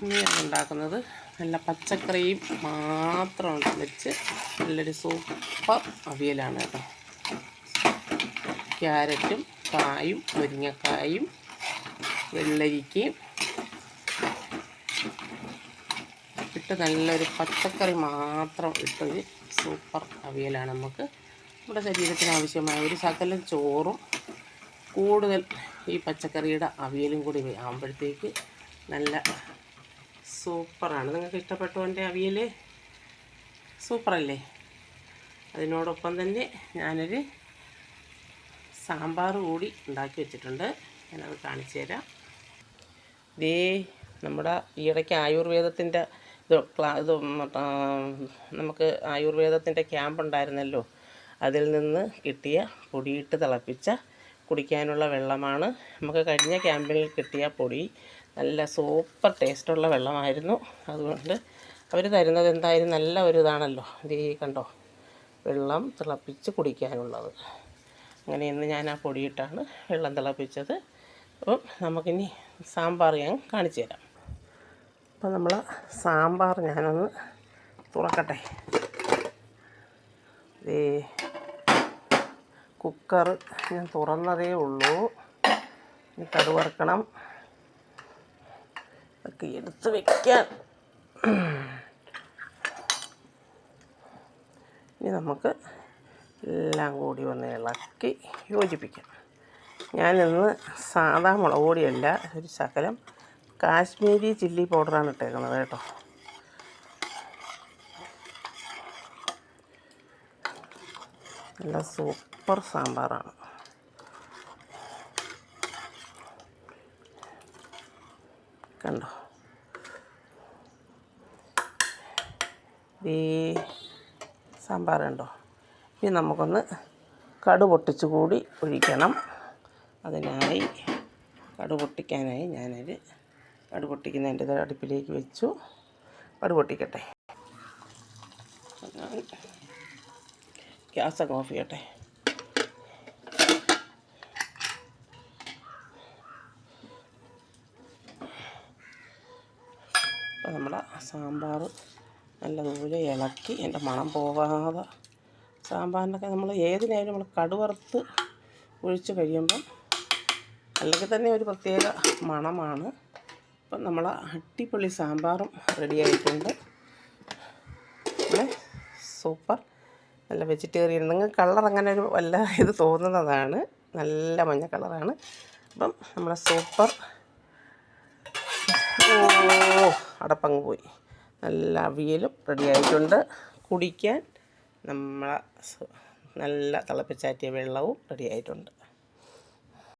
ഇന്ന് ഞാൻ ഉണ്ടാക്കുന്നത്. നല്ല പച്ചക്കറിയും മാത്രം വെച്ച് നല്ലൊരു സൂപ്പർ അവിയലാണ് കേട്ടോ. ക്യാരറ്റും കായും മുരിങ്ങക്കായും വെള്ളരിക്കയും. ഇട്ട് നല്ലൊരു പച്ചക്കറി മാത്രം ഇട്ടൊരു സൂപ്പർ അവിയലാണ് നമുക്ക്. നമ്മുടെ ശരീരത്തിന് ആവശ്യമായ ഒരു ശകലം ചോറും കൂടുതൽ ഈ പച്ചക്കറിയുടെ അവിയലും കൂടി ആകുമ്പോഴത്തേക്ക് നല്ല സൂപ്പറാണ്. നിങ്ങൾക്ക് ഇഷ്ടപ്പെട്ടു എന്റെ അവിയൽ സൂപ്പറല്ലേ? അതിനോടൊപ്പം തന്നെ ഞാനൊരു സാമ്പാർ കൂടി ഉണ്ടാക്കി വെച്ചിട്ടുണ്ട്. ഞാനത് കാണിച്ചു തരാം. ദേ നമ്മുടെ ഈയിടയ്ക്ക് ആയുർവേദത്തിന്റെ ഇത് ക്ലാ ഇത് നമുക്ക് ആയുർവേദത്തിന്റെ ക്യാമ്പ് ഉണ്ടായിരുന്നല്ലോ. അതിൽ നിന്ന് കിട്ടിയ പൊടിയിട്ട് തിളപ്പിച്ച കുടിക്കാനുള്ള വെള്ളമാണ്. നമുക്ക് കഴിഞ്ഞ ക്യാമ്പിൽ കിട്ടിയ പൊടി നല്ല സൂപ്പർ ടേസ്റ്റുള്ള വെള്ളമായിരുന്നു. അതുകൊണ്ട് അവർ തരുന്നത് എന്തായാലും നല്ല ഒരു ഇതാണല്ലോ. ഇത് ഈ കണ്ടോ? വെള്ളം തിളപ്പിച്ച് കുടിക്കാനുള്ളത്. അങ്ങനെ ഇന്ന് ഞാൻ ആ പൊടിയിട്ടാണ് വെള്ളം തിളപ്പിച്ചത്. അപ്പം നമുക്കിനി സാമ്പാർ ഞാൻ കാണിച്ചു തരാം. അപ്പം നമ്മൾ സാമ്പാർ ഞാനൊന്ന് തുറക്കട്ടെ. ഈ കുക്കർ ഞാൻ തുറന്നതേ ഉള്ളൂ. ഇനി കടുവറക്കണം. ഒക്കെ എടുത്ത് വെക്കാൻ ഇനി നമുക്ക് എല്ലാം കൂടി ഒന്ന് ഇളക്കി യോജിപ്പിക്കാം. ഞാനിന്ന് സാധാ മുളക് പൊടിയല്ല ഒരു ശകലം കാശ്മീരി ചില്ലി പൗഡറാണ് ഇട്ടേക്കുന്നത് കേട്ടോ. നല്ല സൂപ്പർ സാമ്പാറാണ്. കണ്ടോ? ഈ സാമ്പാറുണ്ടോ ഇനി നമുക്കൊന്ന് കടു പൊട്ടിച്ചു കൂടി ഒഴിക്കണം. അതിനായി കടു പൊട്ടിക്കാനായി ഞാനൊരു കടു പൊട്ടിക്കുന്നതിന്റെ അടുപ്പിലേക്ക് വെച്ചു. കടു പൊട്ടിക്കട്ടെ. ഗ്യാസൊക്കെ ഓഫ് ചെയ്യട്ടെ. നമ്മുടെ സാമ്പാർ നല്ലതുപോലെ ഇളക്കി എന്റെ മണം പോകാതെ സാമ്പാറിനൊക്കെ നമ്മൾ ഏതിനായാലും നമ്മൾ കടുവറുത്ത് ഒഴിച്ച് കഴിയുമ്പം അല്ലെങ്കിൽ തന്നെ ഒരു പ്രത്യേക മണമാണ്. അപ്പം നമ്മൾ അടിപൊളി സാമ്പാറും റെഡിയായിട്ടുണ്ട് പിന്നെ സൂപ്പർ. നല്ല വെജിറ്റേറിയൻ നിങ്ങൾക്ക് കളർ അങ്ങനെ ഒരു വല്ല ഇത് തോന്നുന്നതാണ്. നല്ല മഞ്ഞ കളറാണ് അപ്പം നമ്മളെ സൂപ്പർ അടപ്പങ്ങ് പോയി നല്ല അവിയലും റെഡി ആയിട്ടുണ്ട്. കുടിക്കാൻ നമ്മളെ നല്ല തിളപ്പിച്ചാറ്റിയ വെള്ളവും റെഡി ആയിട്ടുണ്ട്.